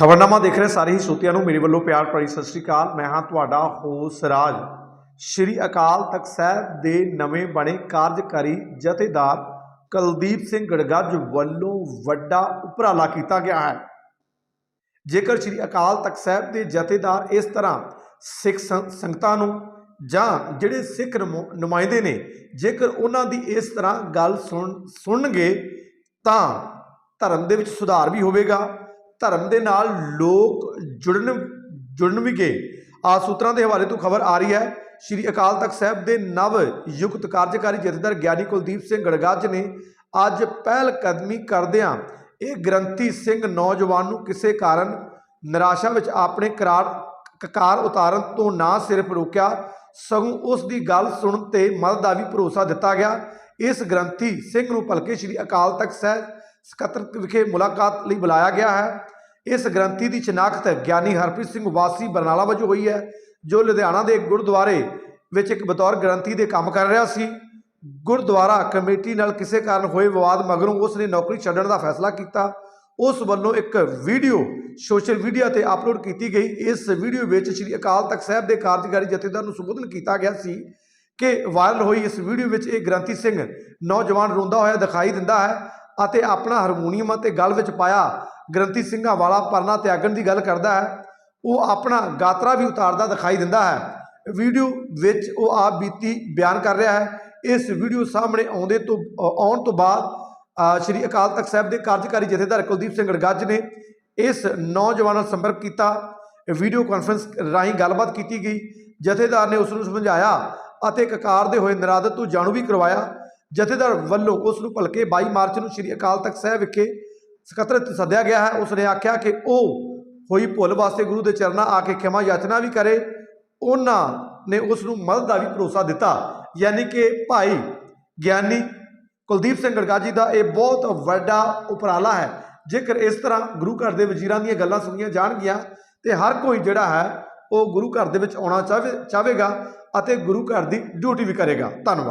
ਖਬਰਨਾਮਾ ਦੇਖ ਰਹੇ ਸਾਰੇ ਹੀ ਸਰੋਤਿਆਂ ਨੂੰ ਮੇਰੇ ਵੱਲੋਂ ਪਿਆਰ ਭਰੀ ਸਤਿ ਸ੍ਰੀ ਅਕਾਲ। ਮੈਂ ਹਾਂ ਤੁਹਾਡਾ ਹੋਸ ਰਾਜ। ਸ਼੍ਰੀ ਅਕਾਲ ਤਖਤ ਸਾਹਿਬ ਦੇ ਨਵੇਂ ਬਣੇ ਕਾਰਜਕਾਰੀ ਜਥੇਦਾਰ ਕੁਲਦੀਪ ਸਿੰਘ ਗੜਗੱਜ ਵੱਲੋਂ ਵੱਡਾ ਉਪਰਾਲਾ ਕੀਤਾ ਗਿਆ ਹੈ। ਜੇਕਰ ਸ਼੍ਰੀ ਅਕਾਲ ਤਖਤ ਸਾਹਿਬ ਦੇ ਜਥੇਦਾਰ ਇਸ ਤਰ੍ਹਾਂ ਸਿੱਖ ਸੰਗਤਾਂ ਨੂੰ ਜਾਂ ਜਿਹੜੇ ਸਿੱਖ ਨੁਮ- ਨੁਮਾਇੰਦੇ ਨੇ, ਜੇਕਰ ਉਹਨਾਂ ਦੀ ਇਸ ਤਰ੍ਹਾਂ ਗੱਲ ਸੁਣ, ਸੁਣਨਗੇ ਤਾਂ ਧਰਮ ਦੇ ਵਿੱਚ ਸੁਧਾਰ ਵੀ ਹੋਵੇਗਾ। ਧਰਮ ਦੇ ਨਾਲ ਲੋਕ ਜੁੜਨ ਜੁੜਨਗੇ ਆ ਸੂਤਰਾਂ ਦੇ ਹਵਾਲੇ ਤੋਂ ਖਬਰ ਆ ਰਹੀ ਹੈ, ਸ਼੍ਰੀ ਅਕਾਲ ਤਖਤ ਸਾਹਿਬ ਦੇ ਨਵ ਯੁਕਤ ਕਾਰਜਕਾਰੀ ਜਥੇਦਾਰ ਗਿਆਨੀ ਕੁਲਦੀਪ ਸਿੰਘ ਗੜਗਾਜ ਨੇ ਅੱਜ ਪਹਿਲ ਕਦਮੀ ਕਰਦਿਆਂ ਇਹ ਗ੍ਰੰਥੀ ਸਿੰਘ ਨੌਜਵਾਨ ਨੂੰ ਕਿਸੇ ਕਾਰਨ ਨਿਰਾਸ਼ਾ ਵਿੱਚ ਆਪਣੇ ਕਰਾਰ, ਕਕਾਰ ਉਤਾਰਨ ਤੋਂ ਨਾ ਸਿਰਫ ਰੋਕਿਆ, ਸਗੋਂ ਉਸ ਦੀ ਗੱਲ ਸੁਣਨ ਤੇ ਮਦਦ ਦਾ ਵੀ ਭਰੋਸਾ ਦਿੱਤਾ ਗਿਆ। ਇਸ ਗ੍ਰੰਥੀ ਸਿੰਘ ਨੂੰ ਭਲਕੇ ਸ਼੍ਰੀ ਅਕਾਲ ਤਖਤ ਸਾਹਿਬ ਸਕੱਤਰ ਵਿਖੇ ਮੁਲਾਕਾਤ ਲਈ ਬੁਲਾਇਆ ਗਿਆ ਹੈ। ਇਸ ਗ੍ਰੰਥੀ ਦੀ ਸ਼ਨਾਖਤ ਗਿਆਨੀ ਹਰਪ੍ਰੀਤ ਸਿੰਘ ਵਾਸੀ ਬਰਨਾਲਾ ਵਜੋਂ ਹੋਈ ਹੈ, ਜੋ ਲੁਧਿਆਣਾ ਦੇ ਗੁਰਦੁਆਰੇ ਵਿੱਚ ਇੱਕ ਬਤੌਰ ਗ੍ਰੰਥੀ ਦੇ ਕੰਮ ਕਰ ਰਿਹਾ ਸੀ। ਗੁਰਦੁਆਰਾ ਕਮੇਟੀ ਨਾਲ ਕਿਸੇ ਕਾਰਨ ਹੋਏ ਵਿਵਾਦ ਮਗਰੋਂ ਉਸ ਨੇ ਨੌਕਰੀ ਛੱਡਣ ਦਾ ਫੈਸਲਾ ਕੀਤਾ। ਉਸ ਵੱਲੋਂ ਇੱਕ ਵੀਡੀਓ ਸੋਸ਼ਲ ਮੀਡੀਆ ਤੇ ਅਪਲੋਡ ਕੀਤੀ ਗਈ। ਇਸ ਵੀਡੀਓ ਵਿੱਚ ਸ੍ਰੀ ਅਕਾਲ ਤਖਤ ਸਾਹਿਬ ਦੇ ਕਾਰਜਕਾਰੀ ਜਥੇਦਾਰ ਨੂੰ ਸੰਬੋਧਨ ਕੀਤਾ ਗਿਆ ਸੀ ਕਿ ਵਾਇਰਲ ਹੋਈ ਇਸ ਵੀਡੀਓ ਵਿੱਚ ਇਹ ਗ੍ਰੰਥੀ ਸਿੰਘ ਨੌਜਵਾਨ ਰੋਂਦਾ ਹੋਇਆ ਦਿਖਾਈ ਦਿੰਦਾ ਹੈ। ਅਤੇ ਆਪਣਾ ਹਾਰਮੋਨੀਅਮ ਅਤੇ ਗਲ ਵਿੱਚ ਪਾਇਆ। ਗ੍ਰੰਥੀ ਸਿੰਘਾਂ ਵਾਲਾ ਪਰਨਾ ਤਿਆਗਣ ਦੀ ਗੱਲ ਕਰਦਾ ਹੈ। ਉਹ ਆਪਣਾ ਗਾਤਰਾ ਵੀ ਉਤਾਰਦਾ ਦਿਖਾਈ ਦਿੰਦਾ ਹੈ। ਵੀਡੀਓ ਵਿੱਚ ਉਹ ਆਪ ਬੀਤੀ ਬਿਆਨ ਕਰ ਰਿਹਾ ਹੈ। ਇਸ ਵੀਡੀਓ ਸਾਹਮਣੇ ਆਉਂਦੇ ਤੋਂ ਆਉਣ ਤੋਂ ਬਾਅਦ ਸ਼੍ਰੀ ਅਕਾਲ ਤਖਤ ਸਾਹਿਬ ਦੇ ਕਾਰਜਕਾਰੀ ਜਥੇਦਾਰ ਕੁਲਦੀਪ ਸਿੰਘ ਗੜਗੱਜ ਨੇ ਇਸ ਨੌਜਵਾਨ ਨਾਲ ਸੰਪਰਕ ਕੀਤਾ। ਵੀਡੀਓ ਕਾਨਫਰੰਸ ਰਾਹੀਂ ਗੱਲਬਾਤ ਕੀਤੀ ਗਈ। ਜਥੇਦਾਰ ਨੇ ਉਸ ਨੂੰ ਸਮਝਾਇਆ ਅਤੇ ਕਕਾਰ ਦੇ ਹੋਏ ਨਰਾਦਤ ਤੋਂ ਜਾਣੂ ਵੀ ਕਰਵਾਇਆ। ਜਥੇਦਾਰ ਵੱਲੋਂ ਉਸ ਨੂੰ ਭਲਕੇ 22 ਮਾਰਚ ਨੂੰ ਸ਼੍ਰੀ ਅਕਾਲ ਤਖਤ ਸਾਹਿਬ ਵਿਖੇ ਸਕੱਤਰਤ ਸੱਦਿਆ ਗਿਆ ਹੈ। ਉਸ ਨੇ ਆਖਿਆ ਕਿ ਉਹ ਹੋਈ ਭੁੱਲ ਵਾਸਤੇ ਗੁਰੂ ਦੇ ਚਰਨਾਂ ਆ ਕੇ ਖਿਮਾ ਯਾਚਨਾ ਵੀ ਕਰੇ। ਉਹਨਾਂ ਨੇ ਉਸ ਨੂੰ ਮਦਦ ਦਾ ਵੀ ਭਰੋਸਾ ਦਿੱਤਾ। ਯਾਨੀ ਕਿ ਭਾਈ ਗਿਆਨੀ ਕੁਲਦੀਪ ਸਿੰਘ ਗੜਗਾਜੀ ਦਾ ਇਹ ਬਹੁਤ ਵੱਡਾ ਉਪਰਾਲਾ ਹੈ। ਜੇਕਰ ਇਸ ਤਰ੍ਹਾਂ ਗੁਰੂ ਘਰ ਦੇ ਵਜ਼ੀਰਾਂ ਦੀਆਂ ਗੱਲਾਂ ਸੁਣੀਆਂ ਜਾਣਗੀਆਂ ਤੇ ਹਰ ਕੋਈ ਜਿਹੜਾ ਹੈ, ਉਹ ਗੁਰੂ ਘਰ ਦੇ ਵਿੱਚ ਆਉਣਾ ਚਾਹਵੇ ਚਾਹੇਗਾ ਅਤੇ ਗੁਰੂ ਘਰ ਦੀ ਡਿਊਟੀ ਵੀ ਕਰੇਗਾ। ਧੰਨਵਾਦ।